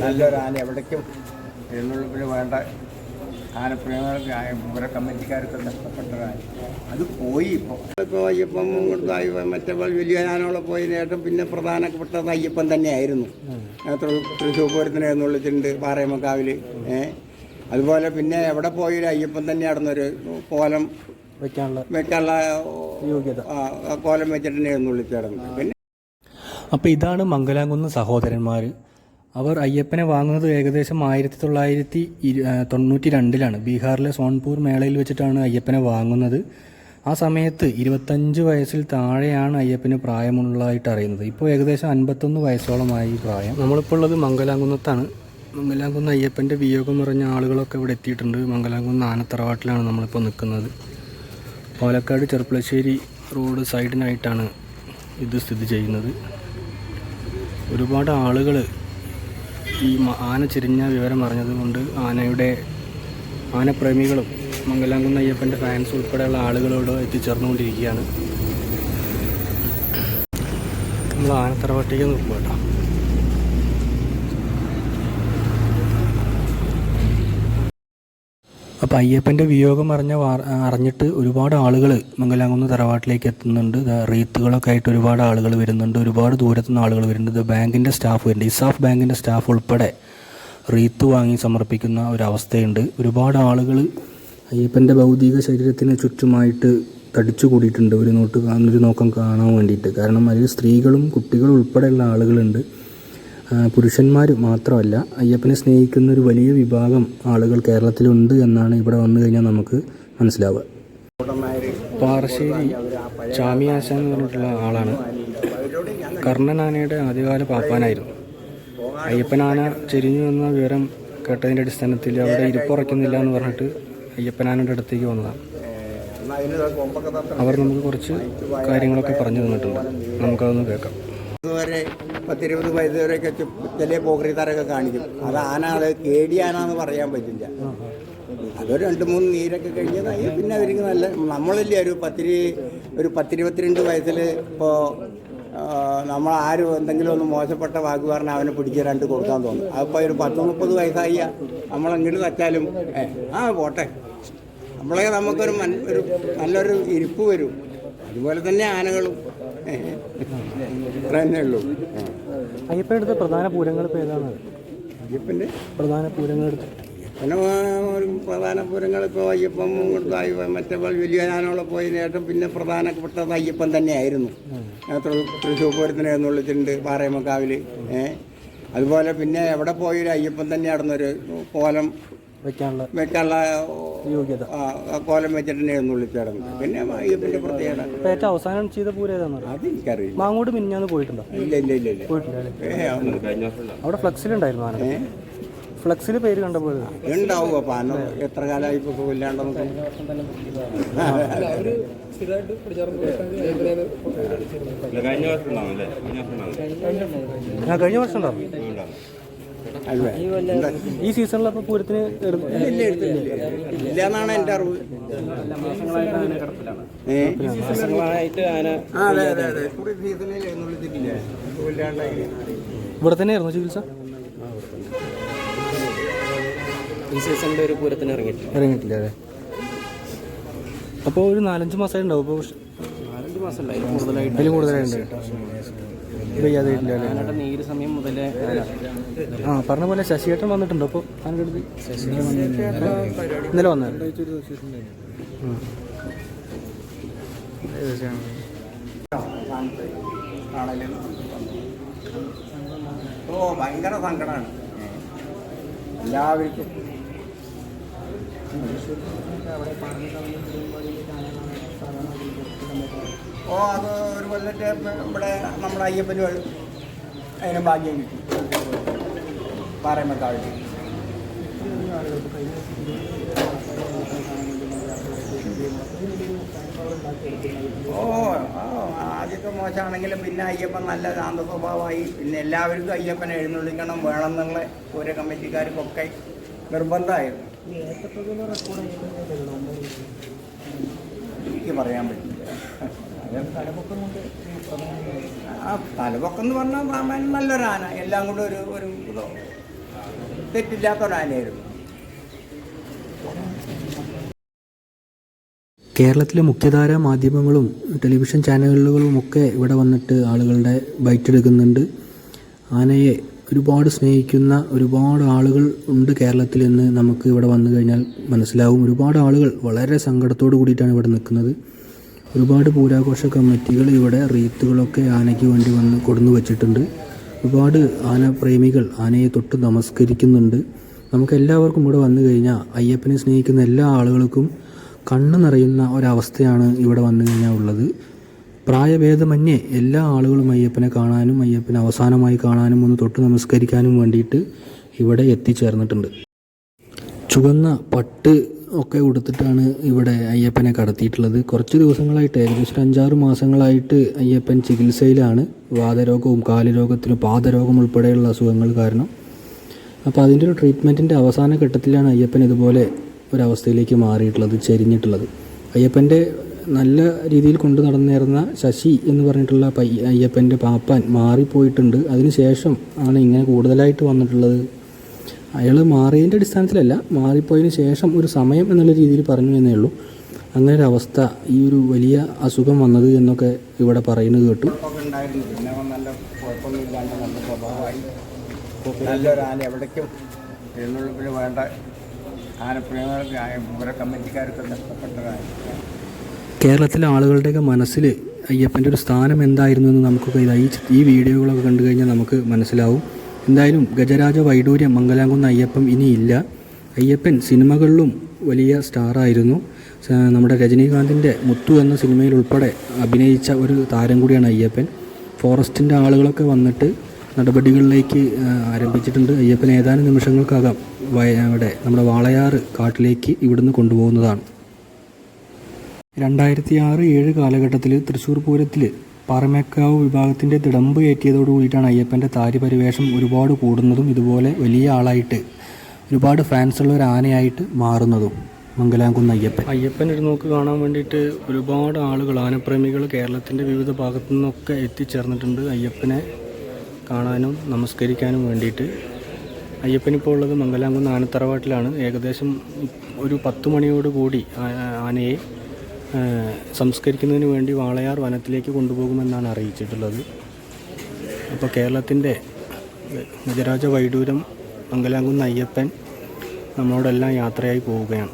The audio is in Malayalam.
നല്ലൊരു ആന എവിടേക്കും എഴുന്നള്ളിപ്പിന് വേണ്ട. ആനപ്രേമികൾക്ക് ഇവരെ കമ്മിറ്റിക്കാർക്ക് നഷ്ടപ്പെട്ടതാണ് അത് പോയി ഇപ്പോൾ ഇപ്പോൾ അയ്യപ്പം കൊടുത്തായി മറ്റേ വലിയ ആനകളെ പോയതിനു ശേഷം പിന്നെ പ്രധാനപ്പെട്ടത് അയ്യപ്പൻ തന്നെയായിരുന്നു. തൃശ്ശൂർ പൂരത്തിന് എഴുന്നള്ളിച്ചിട്ടുണ്ട് പാറയമക്കാവിൽ ഏഹ് അതുപോലെ പിന്നെ എവിടെ പോയൊരു അയ്യപ്പൻ തന്നെ ഒരു കോലം വെക്കാനുള്ള വെക്കാനുള്ള യോഗ്യത. കോലം വെച്ചിട്ട് തന്നെ എഴുന്നള്ളിച്ചിടുന്നത് പിന്നെ അപ്പോൾ ഇതാണ് മംഗലാംകുന്ന് സഹോദരന്മാർ അവർ അയ്യപ്പനെ വാങ്ങുന്നത് ഏകദേശം ആയിരത്തി തൊള്ളായിരത്തി തൊണ്ണൂറ്റി രണ്ടിലാണ് ബീഹാറിലെ സോൺപൂർ മേളയിൽ വെച്ചിട്ടാണ് അയ്യപ്പനെ വാങ്ങുന്നത്. ആ സമയത്ത് ഇരുപത്തഞ്ച് വയസ്സിൽ താഴെയാണ് അയ്യപ്പന് പ്രായമുള്ളതായിട്ട് അറിയുന്നത്. ഇപ്പോൾ ഏകദേശം അൻപത്തൊന്ന് വയസ്സോളമായി പ്രായം. നമ്മളിപ്പോൾ ഉള്ളത് മംഗലാംകുന്നത്താണ്. മംഗലാംകുന്ന് അയ്യപ്പന്റെ വിയോഗം നിറഞ്ഞ ആളുകളൊക്കെ ഇവിടെ എത്തിയിട്ടുണ്ട്. മംഗലാംകുന്ന് ആനത്തറവാട്ടിലാണ് നമ്മളിപ്പോൾ നിൽക്കുന്നത്. പാലക്കാട് ചെറുപ്പളശ്ശേരി റോഡ് സൈഡിനായിട്ടാണ് ഇത് സ്ഥിതി ചെയ്യുന്നത്. ഒരുപാട് ആളുകൾ ഈ ആന ചെരിഞ്ഞ വിവരം അറിഞ്ഞതുകൊണ്ട് ആനയുടെ ആനപ്രേമികളും മംഗലാംകുന്ന് അയ്യപ്പന്റെ ഫാൻസ് ഉൾപ്പെടെയുള്ള ആളുകളോട് എത്തിച്ചേർന്നുകൊണ്ടിരിക്കുകയാണ്. നമ്മൾ ആനത്തറവട്ടിക്ക് നോക്കുക കേട്ടോ അപ്പോൾ അയ്യപ്പന്റെ വിയോഗം അറിഞ്ഞ അറിഞ്ഞിട്ട് ഒരുപാട് ആളുകൾ മംഗലാംകുന്ന് തറവാട്ടിലേക്ക് എത്തുന്നുണ്ട്. റീത്തുകളൊക്കെ ആയിട്ട് ഒരുപാട് ആളുകൾ വരുന്നുണ്ട്. ഒരുപാട് ദൂരത്തു നിന്ന് ആളുകൾ വരുന്നുണ്ട്. ബാങ്കിന്റെ സ്റ്റാഫ് വരുന്നുണ്ട്. ഇസാഫ് ബാങ്കിന്റെ സ്റ്റാഫ് ഉൾപ്പെടെ റീത്ത് വാങ്ങി സമർപ്പിക്കുന്ന ഒരവസ്ഥയുണ്ട്. ഒരുപാട് ആളുകൾ അയ്യപ്പന്റെ ഭൗതിക ശരീരത്തിന് ചുറ്റുമായിട്ട് തടിച്ചു കൂടിയിട്ടുണ്ട്. ഒരു നോട്ട് ഒരു നോക്കം കാണാൻ വേണ്ടിയിട്ട്. കാരണം അതിൽ സ്ത്രീകളും കുട്ടികളും ഉൾപ്പെടെയുള്ള ആളുകളുണ്ട്. പുരുഷന്മാർ മാത്രമല്ല അയ്യപ്പനെ സ്നേഹിക്കുന്ന ഒരു വലിയ വിഭാഗം ആളുകൾ കേരളത്തിലുണ്ട് എന്നാണ് ഇവിടെ വന്നു കഴിഞ്ഞാൽ നമുക്ക് മനസ്സിലാവുക. പാറശ്ശേരി ചാമിയാശാൻ എന്ന് പറഞ്ഞിട്ടുള്ള ആളാണ്. കർണനാനയുടെ ആദ്യകാല പാപ്പാനായിരുന്നു. അയ്യപ്പനാന ചെരിഞ്ഞു എന്ന വിവരം കേട്ടതിന്റെ അടിസ്ഥാനത്തിൽ അവിടെ ഇരിപ്പുറയ്ക്കുന്നില്ല എന്ന് പറഞ്ഞിട്ട് അയ്യപ്പനാനയുടെ അടുത്തേക്ക് വന്നതാണ്. അവർ നമുക്ക് കുറച്ച് കാര്യങ്ങളൊക്കെ പറഞ്ഞു തന്നിട്ടുണ്ട്. നമുക്കതൊന്ന് കേൾക്കാം. വരെ പത്തിരുപത് വയസ്സ് വരെയൊക്കെ ചില പോക്രിത്താരൊക്കെ കാണിക്കും. അത് ആന അത് കേടിയാനാന്ന് പറയാൻ പറ്റില്ല. അതൊരു രണ്ട് മൂന്ന് നീരൊക്കെ കഴിഞ്ഞതായി പിന്നെ അവർക്ക് നല്ല നമ്മളല്ലേ ഒരു പത്തിരി ഒരു പത്തിരുപത്തിരണ്ട് വയസ്സിൽ ഇപ്പോൾ നമ്മൾ ആരും എന്തെങ്കിലും ഒന്ന് മോശപ്പെട്ട വാക്ക് പറഞ്ഞാൽ അവനെ പിടിച്ച് രണ്ട് കൊടുക്കാൻ തോന്നും. അതിപ്പോൾ ഒരു പത്ത് മുപ്പത് വയസ്സായി നമ്മളെങ്ങോട്ട് തച്ചാലും ആ പോട്ടെ. നമ്മളെ നമുക്കൊരു ഒരു നല്ലൊരു ഇരിപ്പ് വരും. അതുപോലെ തന്നെ ആനകളും. തന്നെ ഉള്ളൂ. അയ്യപ്പന്റെ പ്രധാന പൂരങ്ങൾ ഇപ്പോൾ ഏതാണ്? അയ്യപ്പന്റെ? പ്രധാന പൂരങ്ങൾ പിന്നെ ഒരു പ്രധാന പൂരങ്ങൾ ഇപ്പോൾ അയ്യപ്പം കൊടുത്തായി മറ്റേ വലിയ ഞാനുള്ള പോയതിനു ശേഷം പിന്നെ പ്രധാനപ്പെട്ടത് അയ്യപ്പൻ തന്നെയായിരുന്നു. തൃശ്ശൂർ പൂരത്തിന് വിളിച്ചിട്ടുണ്ട് പാറയമക്കാവിൽ ഏഹ് അതുപോലെ പിന്നെ എവിടെ പോയൊരു അയ്യപ്പൻ തന്നെ ഒരു കോലം വയ്ക്കാനുള്ള വെക്കാനുള്ള യോഗ്യത. കോലം വെച്ചിട്ട് തന്നെ പിന്നെ അയ്യപ്പന്റെ പ്രത്യേകത. ഏറ്റവും അവസാനം ചെയ്ത പൂരം ഏതാണെന്ന് അത് എനിക്കറിയില്ല മാങ്ങോട് മിനിഞ്ഞാന്ന് പോയിട്ടുണ്ടോ? ഇല്ല ഇല്ല ഇല്ല ഇല്ല. പോയിട്ടില്ല അവിടെ ഫ്ലക്സിലുണ്ടായിരുന്നു ആന ഫ്ലെക്സിൽ പേര് കണ്ടപ്പോൾ ഉണ്ടാവും അപ്പൊ അന്ന് എത്ര കാലമായി ഇപ്പൊ സുഖമില്ലാണ്ടെന്ന് കഴിഞ്ഞ വർഷം ഉണ്ടാവും കഴിഞ്ഞ വർഷം ഉണ്ടാവും. ഈ സീസണിൽ അപ്പോൾ പൂരത്തിന് ഇല്ല എന്നാണ് എന്റെ അറിവ്. ഇവിടെ തന്നെയായിരുന്നു ചികിത്സ? ഈ സീസണിൽ ഒരു പൂരത്തിന് ഇറങ്ങിയിട്ടില്ല. ഇറങ്ങിയിട്ടില്ല അല്ലേ? അപ്പോൾ ഒരു നാലഞ്ച് മാസമായി ഉണ്ടാവും അപ്പോൾ നാലഞ്ച് മാസമല്ല അതിൽ കൂടുതലായിട്ട് വയ്യാതെ സമയം മുതലേ ആ പറഞ്ഞ പോലെ ശശിയേട്ടൻ വന്നിട്ടുണ്ടോ. അപ്പോൾ അതിന്റെ അടുത്ത് ഇന്നലെ വന്ന ഉം. കാണൽ ഓ ഭയങ്കര സങ്കടമാണ് എല്ലാവർക്കും. ഓ അത് ഒരു കൊല്ലത്തെ ഇവിടെ നമ്മുടെ അയ്യപ്പന് അതിന് ഭാഗ്യം കിട്ടി. പാറമക്കാവിൽ ഓ ആദ്യത്തെ മോശമാണെങ്കിലും പിന്നെ അയ്യപ്പൻ നല്ല ശാന്ത സ്വഭാവമായി. പിന്നെ എല്ലാവർക്കും അയ്യപ്പൻ എഴുന്നള്ളിക്കണം വേണമെന്നുള്ള ഓരോ കമ്മിറ്റിക്കാർക്കൊക്കെ നിർബന്ധമായിരുന്നു. എനിക്ക് പറയാൻ പറ്റില്ല. ആ തലപൊക്കം എന്ന് പറഞ്ഞാൽ സാമാന്യം നല്ലൊരു ആന. എല്ലാം കൂടെ ഒരു ഒരു ഇതോ. തെറ്റില്ലാത്ത കേരളത്തിലെ മുഖ്യധാര മാധ്യമങ്ങളും ടെലിവിഷൻ ചാനലുകളും ഒക്കെ ഇവിടെ വന്നിട്ട് ആളുകളുടെ ബൈറ്റ് എടുക്കുന്നുണ്ട്. ആനയെ ഒരുപാട് സ്നേഹിക്കുന്ന ഒരുപാട് ആളുകൾ ഉണ്ട് കേരളത്തിൽ എന്ന് നമുക്ക് ഇവിടെ വന്നു കഴിഞ്ഞാൽ മനസ്സിലാവും. ഒരുപാട് ആളുകൾ വളരെ സങ്കടത്തോട് കൂടിയിട്ടാണ് ഇവിടെ നിൽക്കുന്നത്. ഒരുപാട് പൂരാഘോഷ കമ്മിറ്റികൾ ഇവിടെ റീത്തുകളൊക്കെ ആനയ്ക്ക് വേണ്ടി വന്ന് കൊടുന്നു വച്ചിട്ടുണ്ട്. ഒരുപാട് ആന പ്രേമികൾ ആനയെ തൊട്ട് നമസ്കരിക്കുന്നുണ്ട്. നമുക്ക് എല്ലാവർക്കും ഇവിടെ വന്നു കഴിഞ്ഞാൽ അയ്യപ്പനെ സ്നേഹിക്കുന്ന എല്ലാ ആളുകൾക്കും കണ്ണു നിറയുന്ന ഒരവസ്ഥയാണ് ഇവിടെ വന്നു കഴിഞ്ഞാൽ ഉള്ളത്. പ്രായഭേദമന്യേ എല്ലാ ആളുകളും അയ്യപ്പനെ കാണാനും അയ്യപ്പനെ അവസാനമായി കാണാനും ഒന്ന് തൊട്ട് നമസ്കരിക്കാനും വേണ്ടിയിട്ട് ഇവിടെ എത്തിച്ചേർന്നിട്ടുണ്ട്. ചുവന്ന പട്ട് ഒക്കെ ഉടുത്തിട്ടാണ് ഇവിടെ അയ്യപ്പനെ കടത്തിയിട്ടുള്ളത്. കുറച്ച് ദിവസങ്ങളായിട്ട് ഏകദേശം അഞ്ചാറ് മാസങ്ങളായിട്ട് അയ്യപ്പൻ ചികിത്സയിലാണ്. വാതരോഗവും കാലുരോഗത്തിനും പാദരോഗം ഉൾപ്പെടെയുള്ള അസുഖങ്ങൾ കാരണം. അപ്പോൾ അതിന്റെ ഒരു ട്രീറ്റ്മെന്റിന്റെ അവസാന ഘട്ടത്തിലാണ് അയ്യപ്പൻ ഇതുപോലെ ഒരവസ്ഥയിലേക്ക് മാറിയിട്ടുള്ളത് ചെരിഞ്ഞിട്ടുള്ളത്. അയ്യപ്പന്റെ നല്ല രീതിയിൽ കൊണ്ടു നടന്നിരുന്ന ശശി എന്ന് പറഞ്ഞിട്ടുള്ള പയ്യ അയ്യപ്പന്റെ പാപ്പാൻ മാറിപ്പോയിട്ടുണ്ട്. അതിനുശേഷം ആണ് ഇങ്ങനെ കൂടുതലായിട്ട് വന്നിട്ടുള്ളത്. അയാൾ മാറിയതിന്റെ അടിസ്ഥാനത്തിലല്ല മാറിപ്പോയതിന് ശേഷം ഒരു സമയം എന്നുള്ള രീതിയിൽ പറഞ്ഞു എന്നേ ഉള്ളൂ. അങ്ങനെ ഒരു അവസ്ഥ ഈ ഒരു വലിയ അസുഖം വന്നത് എന്നൊക്കെ ഇവിടെ പറയുന്നത് കേട്ടു. എവിടേക്കും എഴുന്നള്ളിപ്പിന് വേണ്ട കേരളത്തിലെ ആളുകളുടെയൊക്കെ മനസ്സിൽ അയ്യപ്പന്റെ ഒരു സ്ഥാനം എന്തായിരുന്നു എന്ന് നമുക്കൊക്കെ ഇതായി ഈ വീഡിയോകളൊക്കെ കണ്ടു കഴിഞ്ഞാൽ നമുക്ക് മനസ്സിലാവും. എന്തായാലും ഗജരാജ വൈഡൂര്യം മംഗലാംകുന്ന് അയ്യപ്പൻ ഇനിയില്ല. അയ്യപ്പൻ സിനിമകളിലും വലിയ സ്റ്റാറായിരുന്നു. നമ്മുടെ രജനീകാന്തിന്റെ മുത്തു എന്ന സിനിമയിൽ ഉൾപ്പെടെ അഭിനയിച്ച ഒരു താരം കൂടിയാണ് അയ്യപ്പൻ. ഫോറസ്റ്റിന്റെ ആളുകളൊക്കെ വന്നിട്ട് നടപടികളിലേക്ക് ആരംഭിച്ചിട്ടുണ്ട്. അയ്യപ്പൻ ഏതാനും നിമിഷങ്ങൾക്കകം അവിടെ നമ്മുടെ വാളയാറ് കാട്ടിലേക്ക് ഇവിടുന്ന് കൊണ്ടുപോകുന്നതാണ്. രണ്ടായിരത്തി ആറ് ഏഴ് കാലഘട്ടത്തിൽ തൃശ്ശൂർ പൂരത്തിൽ പാറമേക്കാവ് വിഭാഗത്തിന്റെ തിടമ്പ് കയറ്റിയതോടു കൂടിയിട്ടാണ് അയ്യപ്പന്റെ താരിപരിവേഷം ഒരുപാട് കൂടുന്നതും ഇതുപോലെ വലിയ ആളായിട്ട് ഒരുപാട് ഫാൻസുള്ള ഒരു ആനയായിട്ട് മാറുന്നതും മംഗലാംകുന്ന് അയ്യപ്പൻ. അയ്യപ്പൻ നോക്ക് കാണാൻ വേണ്ടിയിട്ട് ഒരുപാട് ആളുകൾ ആനപ്രേമികൾ കേരളത്തിന്റെ വിവിധ ഭാഗത്തു നിന്നൊക്കെ എത്തിച്ചേർന്നിട്ടുണ്ട് അയ്യപ്പനെ കാണാനും നമസ്കരിക്കാനും വേണ്ടിയിട്ട്. അയ്യപ്പനിപ്പോൾ ഉള്ളത് മംഗലാംകുന്ന് ആനത്തറവാട്ടിലാണ്. ഏകദേശം ഒരു പത്ത് മണിയോടുകൂടി ആനയെ സംസ്കരിക്കുന്നതിന് വേണ്ടി വാളയാർ വനത്തിലേക്ക് കൊണ്ടുപോകുമെന്നാണ് അറിയിച്ചിട്ടുള്ളത്. അപ്പോൾ കേരളത്തിന്റെ ഗജരാജ വൈഡൂരം മംഗലാംകുന്ന് അയ്യപ്പൻ നമ്മളോടെല്ലാം യാത്രയായി പോവുകയാണ്.